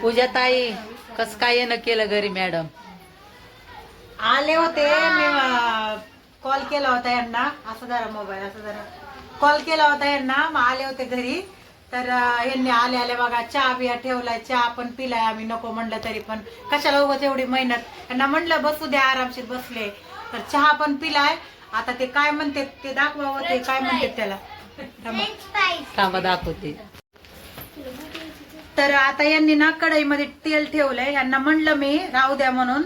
पूजा ताई कस काय येणं केलं घरी मॅडम? आले होते मी कॉल केला होता यांना. असं जरा मोबाईल असं जरा कॉल केला होता यांना. मग आले होते घरी. तर यांनी आले आले बघा चहा बिया ठेवलाय चहा पण पिलाय आम्ही नको म्हणलं तरी पण. कशाला उगाच एवढी मेहनत? यांना म्हणलं बसू द्या आरामशीर बसले. तर चहा पण पिलाय. आता ते काय म्हणते ते दाखवावं ते काय म्हणते त्याला. थांबा. थांबा दाखवते. तर आता यांनी ना कढईमध्ये तेल ठेवलंय. यांना म्हणलं मी राहू द्या म्हणून.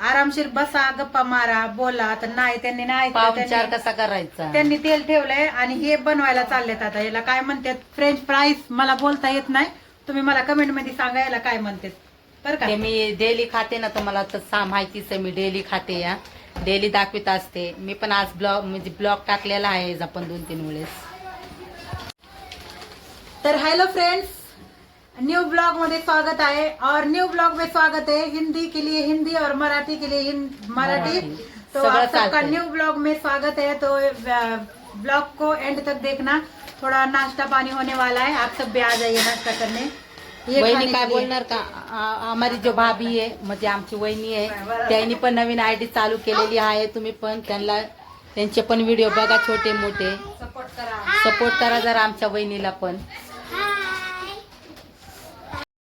आरामशीर बसा गप्पा मारा बोला. तर नाही त्यांनी नाही. पाहुणचार कसा करायचा? त्यांनी तेल ठेवलंय आणि हे बनवायला चाललेत आता. याला काय म्हणतात? फ्रेंच फ्राईज मला बोलता येत नाही. तुम्ही मला कमेंटमध्ये सांगा याला काय म्हणतात. बरं का? ते मी डेली खाते ना तुम्हाला तर सा माहितीच आहे मी डेली खाते या. डेली दाखवित असते. मी पण आज ब्लॉग म्हणजे ब्लॉग टाकलेला आहे आपण दोन तीन वेळेस. तर हेलो फ्रेंड्स न्यू ब्लॉग में स्वागत है और न्यू ब्लॉग में स्वागत है हिंदी के लिए हिंदी और मराठी के लिए मराठी। तो आप सबका। न्यू ब्लॉग में स्वागत है. तो ब्लॉग को एंड तक देखना. थोड़ा नाश्ता पानी होने वाला है. आप सब भी आ जाइए नाश्ता करने. ये वहिनी काय। बोलणार का? आ- आम्हारी जो भाभी आहे म्हणजे आमची वहिनी आहे त्यांनी पण नवीन आय डी चालू केलेली आहे. तुम्ही पण त्यांना त्यांचे पण व्हिडिओ बघा छोटे मोठे सपोर्ट करा जरा आमच्या वहिनीला पण.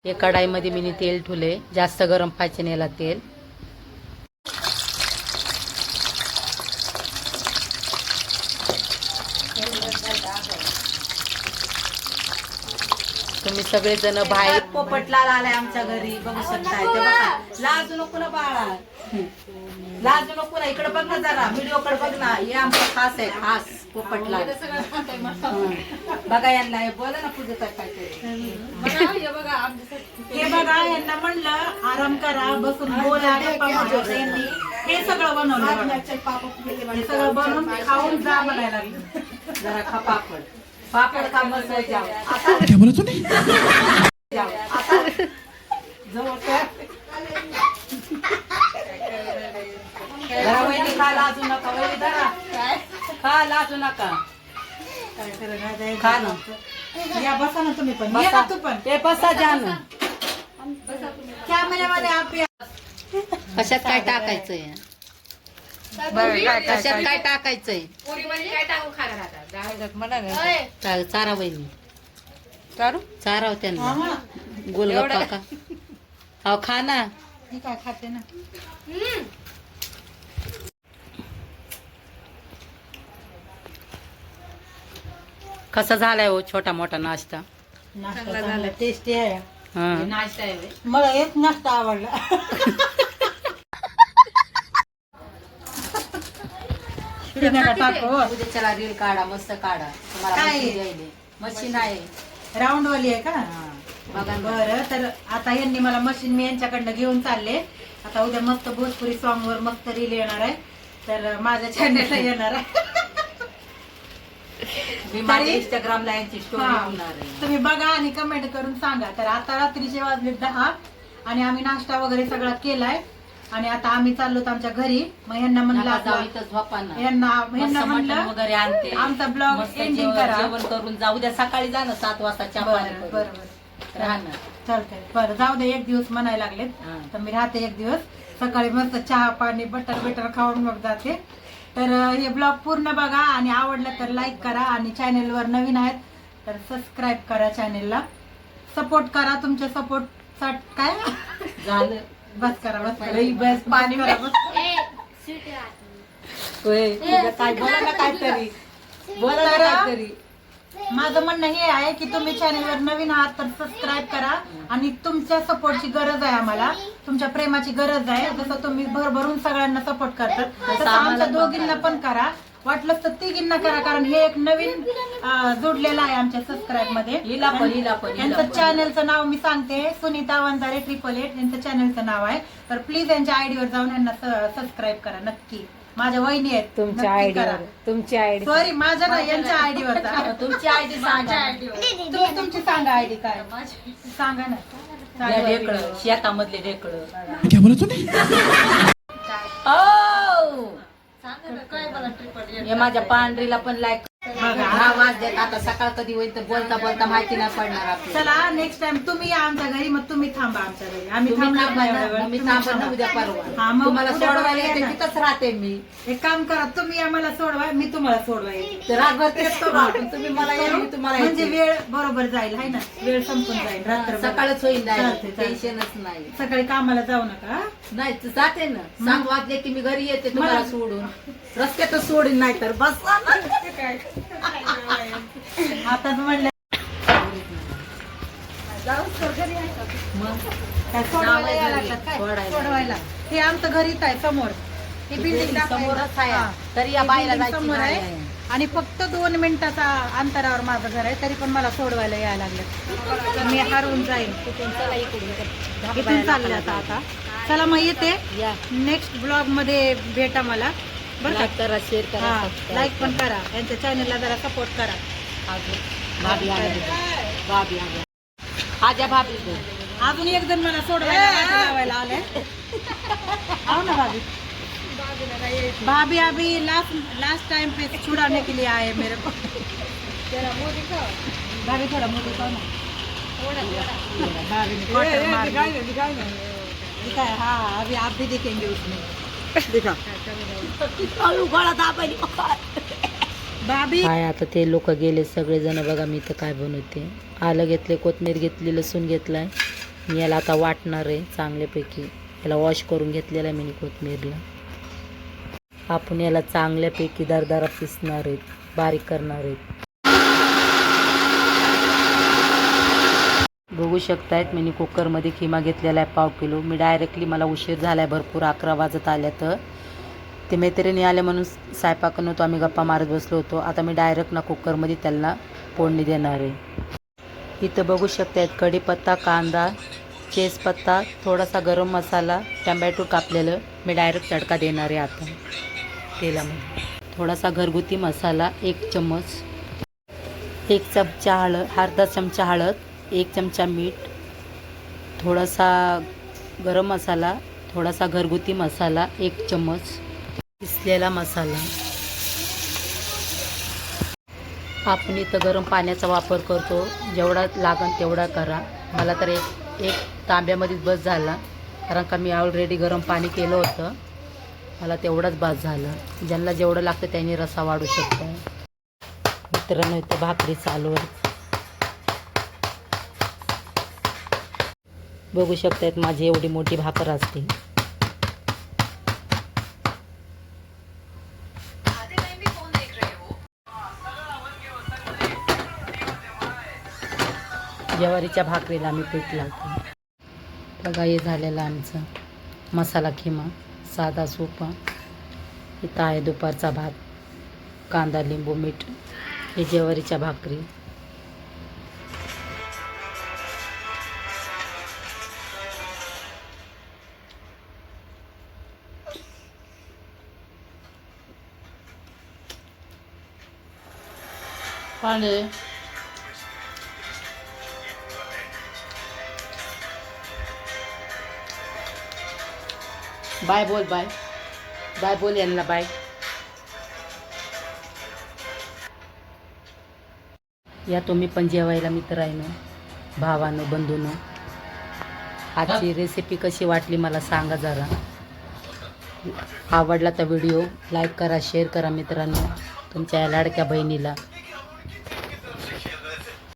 हे कढाईमध्ये मी तेल ठुले जास्त गरम पाहिजे नेला तेल. तुम्ही सगळेजण बाहेर पोपटलाल आलाय आमच्या घरी. बघू शकताय. ते बघा. लाजू नको ना बाळा. लाजू नको ना. इकडे बघ ना जरा. व्हिडिओ कडे बघ ना. हे आमचं खास आहे. खास. पोपटलाल. हं. बघा यांना हे बोला ना पूजा काहीतरी हे बघा यांना म्हणलं आराम करा बसून बोला गप्पा मारा. तर यांनी हे सगळं बनवलं बघा. हे सगळं बनवून खाऊन जा म्हणायला लागलं. जरा खा पापड. पापड खा मस्त क्या. आता जवळ काय? जरा वहिनी खा लाजू नका वहिनी जरा खा लाजू नका. काय खरं काय? खा ना. या बसा ना तुम्ही पण. ये ना तू पण. ते बसा आप या. कशात काय टाकायचंय? कशात काय? टाकायचंय? चा- चारा वहिनी चारा? त्यांना. हा. गोलगप्पा का? हो खा ना. मी काय खाते ना? कसा झालाय हो छोटा मोठा नाश्ता? नाश्ता चांगला टेस्टी आहे. हा. मला एक नाश्ता आवडला. टाकू हो. उद्याच्याला रील काढा मस्त काढा. तुम्हाला काय? मशीन द्यायले. मशीन आहे. राऊंड वाली आहे का? हा. बघा ना. बरं तर आता यांनी मला मशीन मी यांच्याकडनं घेऊन चालले. आता उद्या मस्त भोजपुरी सॉंग वर मस्त रील येणार आहे. तर माझ्या चॅनलला येणार आहे. मी माझ्या तरी- इंस्टाग्रामला यांची स्टोरी. होणार आहे. तुम्ही बघा आणि कमेंट करून सांगा. तर आता रात्रीचे वाजले दहा आणि आम्ही नाश्ता वगैरे सगळा केलाय आणि आता आम्ही चाललो आमच्या घरी. मग यांना म्हणलं नका जाऊ आपला- इथं झोपा ना. यांना मस्त यांना मटण म्हणलं वगैरे आणते. आमचा ब्लॉग मस्त एंडिंग जेवण करा. जेवण करून जाऊ द्या. सकाळी जा ना सात वाजता चहा पाणी बरं करून. बरं बरं. राहणार चालतंय. बरं जाऊ दे एक दिवस म्हणायला लागलेत. हा. तर मी राहते एक दिवस. सकाळी मस्त चहा पाणी बटर बिटर खाऊन मग जाते. तर हे ब्लॉग पूर्ण बघा आणि आवडलं तर लाईक करा आणि चॅनेलवर नवीन आहेत तर सबस्क्राईब करा चॅनेलला सपोर्ट करा तुमच्या सपोर्ट काय? झालं. बस करा बस करा. ही बस. पाणी करा. बस होय. तुझं काय बोला ना काहीतरी. बोला ना काहीतरी. माझं म्हणणं हे आहे की तुम्ही चॅनेलवर नवीन आहात तर सबस्क्राईब करा आणि तुमच्या सपोर्टची गरज आहे आम्हाला. तुमच्या प्रेमाची गरज आहे. जसं तुम्ही भरभरून सगळ्यांना सपोर्ट करतात तसं आमच्या दोघींना पण करा. वाटलंच तर तिघींना करा कारण हे एक नवीन जोडलेलं आहे आमच्या सबस्क्राईबमध्ये. यांचं. चॅनलचं नाव मी सांगते. सुनीता वंजारे ट्रिपल एट यांचं चॅनलचं नाव आहे. तर प्लीज यांच्या आयडीवर जाऊन यांना सबस्क्राईब करा नक्की. माझ्या वहिनी आहेत. तुमच्या नक्की आयडीवर करा. तुमच्या आयडी सॉरी माझ्या नाही यांच्या आयडीवर तुमची आयडी सांगा. तुम्ही तुमची सांगा आयडी काय. सांगा ना. सांगा ढेकळं. शेतामधले ढेकळं. क्या बोला तूने? हो हे माझ्या पांढरीला पण लाईक बघा. दहा वाजल्यात आता सकाळ कधी होईल तर बोलता बोलता माहिती नाही पडणार आपल्याला. चला नेक्स्ट टाइम तुम्ही या आमच्या घरी मग तुम्ही थांबा आमच्या घरी. आम्ही तुम्ही थांबणार थांबा नाही ना, एवढा वेळ. मग मी तुम्ही थांबा थांबा. उद्या हा, परवा मग तुम्हाला उद्या सोडवायला येते. तिथंच राहते मी. एक काम करा तुम्ही आम्हाला सोडवा मी तुम्हाला सोडवा येते. तर रातभर तेच करू आपण. तुम्ही मला या मी तुम्हाला म्हणजे येते. वेळ बरोबर जाईल हाय ना? वेळ संपून जाईल रात्र सकाळच होईल चालते, चालते. टेन्शनच नाही. सकाळी कामाला जाऊ नका नाही तर जाते ना. सात वाजले की मी घरी येते तुम्हाला मला- सोडून. रस्त्यातच सोडून नाही तर बस काय? सोडायला. सोडवायला. हे आमचं घरीच आहे समोर. ही बिल्डिंग समोरच आहे. तरी या बाईला जायची समोर आहे. आणि फक्त दोन मिनिटाचा अंतरावर माझं घर आहे तरी पण मला सोडवायला यायला लागलं. मी इकडून इकडे. इथून चालले आता आता. चला मग येते. नेक्स्ट ब्लॉगमध्ये भेटा मला. बरं का. करा शेअर करा हा subscribe लाईक पण करा. करा. यांच्या चॅनलला जरा सपोर्ट करा. अजून भाभी आजा भाभी अजून एक जण मला सोडवायला वाटी लावायला आले आओ ना भाभी? भाभी अभी लास्ट लास्ट टाइम पे छुड़ाने के लिए आए मेरे को. भाभी थोड़ा मोदी खाओ ना. भाभी ने मार दिया। दिखाया हाँ अभी आप भी देखेंगे उसमें. दिखा। काय आता ते लोक गेले सगळेजण बघा मी तर काय बनवते. आलं घेतले कोथमीर घेतली लसूण घेतलाय. मी याला आता वाटणार आहे चांगल्यापैकी. याला वॉश करून घेतलेला आहे मी कोथमीरला. आपण याला चांगल्यापैकी दरदरा पिसणार आहेत बारीक करणार आहेत. बघू शकतायत. मी कुकरमध्ये खिमा घेतलेला आहे पाव किलो. मी डायरेक्टली मला उशीर झाला आहे भरपूर अकरा वाजत आल्या तर. ते मैत्रिणी आले म्हणून स्वयंपाक नव्हतो. आम्ही गप्पा मारत बसलो होतो. आता मी डायरेक्ट ना कुकरमध्ये त्यांना फोडणी देणार आहे. इथं बघू शकतायत कढीपत्ता कांदा चेजपत्ता थोडासा गरम मसाला टमॅटो कापलेलं मी डायरेक्ट तडका देणार आहे आता. तेलामध्ये. थोडासा घरगुती मसाला एक चम्मच एक चमचा हळद अर्धा चमचा हळद एक चमचा मीठ थोडासा गरम मसाला थोडासा घरगुती मसाला एक चम्मच किसलेला मसाला. आपण इथं गरम पाण्याचा वापर करतो. जेवढा लागन तेवढा करा. मला तर एक एक तांब्यामध्येच बस झाला. कारण का मी ऑलरेडी गरम पाणी केलं होतं. मला तेवढाच बस झालं. ज्यांना जेवढं लागतं त्यांनी रसा वाढू शकतो. मित्रांनो इथं भाकरी चालू बघू शकतायत माझी एवढी मोठी भाकर असते. ज्वारीच्या भाकरीला आम्ही पीठ लावतो. बघा हे झालेलं आमचं मसाला खिमा साधा सोपा इथं आहे दुपारचा भात कांदा लिंबू मीठ हे ज्वारीच्या भाकरी. पाणी बाय बोल बाय बाय बोल यांना बाय या तुम्ही पण जेवायला मित्र आहे ना? भावानं बंधूनं. आजची रेसिपी कशी वाटली मला सांगा जरा. आवडला तर व्हिडिओ लाईक करा शेअर करा मित्रांनो. तुमच्या या लाडक्या बहिणीला.